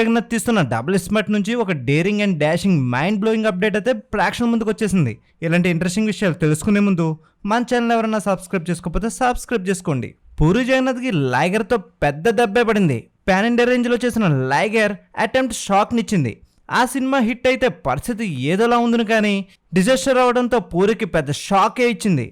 జగన్నాథ్ తీస్తున్న double smart నుంచి ఒక daring and dashing mind blowing update అయితే ప్రేక్షణ ముందుకు వచ్చేసింది. ఇలాంటి ఇంట్రెస్టింగ్ విషయాలు తెలుసుకునే ముందు మన ఛానల్ ఎవరైనా సబ్స్క్రైబ్ చేసుకోకపోతే సబ్స్క్రైబ్ చేసుకోండి. పూరి జగన్నాథ్కి లైగర్తో పెద్ద దెబ్బే పడింది. పాన్ ఇండియా రేంజ్లో చేసిన లైగర్ అటెంప్ట్ షాక్నిచ్చింది ఆ సినిమా హిట్ అయితే పరిస్థితి ఏదోలా ఉందని కానీ డిజాస్టర్ అవడంతో పూరికి పెద్ద షాకే ఇచ్చింది.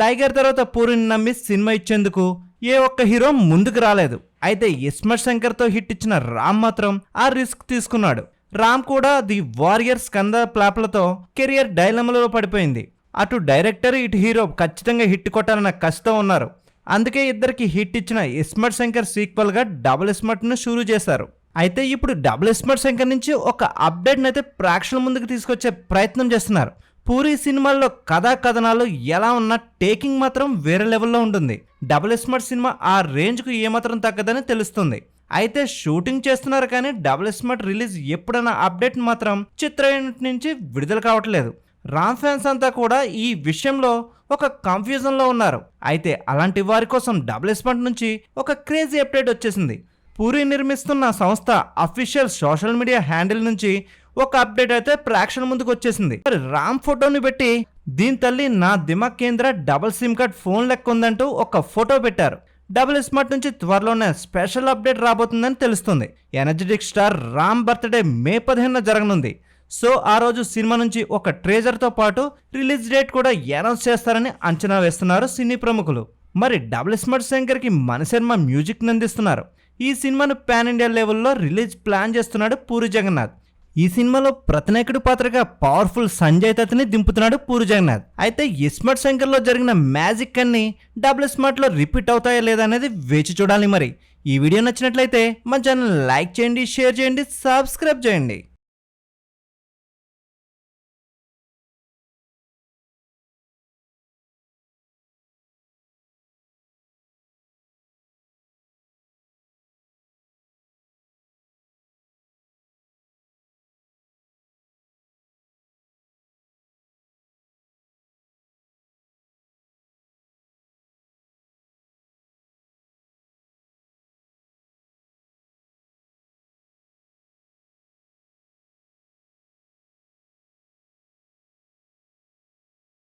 లైగర్ తర్వాత పూరిని నమ్మి సినిమా ఇచ్చేందుకు ఏ ఒక్క హీరో ముందుకు రాలేదు. అయితే ఇస్మత్ శంకర్తో హిట్ ఇచ్చిన రామ్ మాత్రం ఆ రిస్క్ తీసుకున్నాడు. రామ్ కూడా ది వారియర్ స్కంద ప్లాప్లతో కెరియర్ డైలమలో పడిపోయింది. అటు డైరెక్టర్ ఇటు హీరో ఖచ్చితంగా హిట్ కొట్టాలన్న కష్టం ఉన్నారు. అందుకే ఇద్దరికి హిట్ ఇచ్చిన ఇస్మట్ శంకర్ సీక్వెల్గా డబుల్ ఇస్మట్ను షురూ చేశారు. అయితే ఇప్పుడు డబుల్ ఇస్మట్ శంకర్ నుంచి ఒక అప్డేట్ని అయితే ప్రేక్షకుల ముందుకు తీసుకొచ్చే ప్రయత్నం చేస్తున్నారు. పూరి సినిమాల్లో కథా కథనాలు ఎలా ఉన్నా టేకింగ్ మాత్రం వేరే లెవెల్లో ఉంటుంది. డబుల్ స్మార్ట్ సినిమా ఆ రేంజ్కు ఏమాత్రం తగ్గదని తెలుస్తుంది. అయితే షూటింగ్ చేస్తున్నారు కానీ డబుల్ స్మార్ట్ రిలీజ్ ఎప్పుడన్నా అప్డేట్ మాత్రం చిత్ర యూనిట్ నుంచి విడుదల కావట్లేదు. రామ్ ఫ్యాన్స్ అంతా కూడా ఈ విషయంలో ఒక కన్ఫ్యూజన్లో ఉన్నారు. అయితే అలాంటి వారి కోసం డబుల్ స్మార్ట్ నుంచి ఒక క్రేజీ అప్డేట్ వచ్చేసింది. పూరి నిర్మిస్తున్న సంస్థ అఫీషియల్ సోషల్ మీడియా హ్యాండిల్ నుంచి ఒక అప్డేట్ అయితే ప్రేక్షణ ముందుకు వచ్చేసింది. మరి రామ్ ఫోటోని పెట్టి దీని తల్లి నా దిమాగ్ కేంద్ర డబుల్ సిమ్ కార్డ్ ఫోన్ లెక్క ఉందంటూ ఒక ఫోటో పెట్టారు. డబుల్ స్మార్ట్ నుంచి త్వరలోనే స్పెషల్ అప్డేట్ రాబోతుందని తెలుస్తుంది. Energetic star Ram birthday May పదిహేనున జరగనుంది. సో ఆ రోజు సినిమా నుంచి ఒక ట్రేజర్తో పాటు రిలీజ్ డేట్ కూడా అనౌన్స్ చేస్తారని అంచనా వేస్తున్నారు సినీ ప్రముఖులు. మరి డబుల్ స్మార్ట్ శంకర్కి మన సినిమా మ్యూజిక్ అందిస్తున్నారు. ఈ సినిమాను పాన్ ఇండియా లెవెల్లో రిలీజ్ ప్లాన్ చేస్తున్నాడు పూరి జగన్నాథ్. ఈ సినిమాలో ప్రతినాయకుడి పాత్రగా పవర్ఫుల్ సంజయ్ దత్ని దింపుతున్నాడు పూరి జగన్నాథ్. అయితే ఇస్మార్ట్ శంకర్లో జరిగిన మ్యాజిక్ అన్ని డబుల్ స్మార్ట్లో రిపీట్ అవుతాయా లేదా అనేది వేచి చూడాలి మరి. ఈ వీడియో నచ్చినట్లయితే మన ఛానల్ లైక్ చేయండి షేర్ చేయండి సబ్స్క్రైబ్ చేయండి.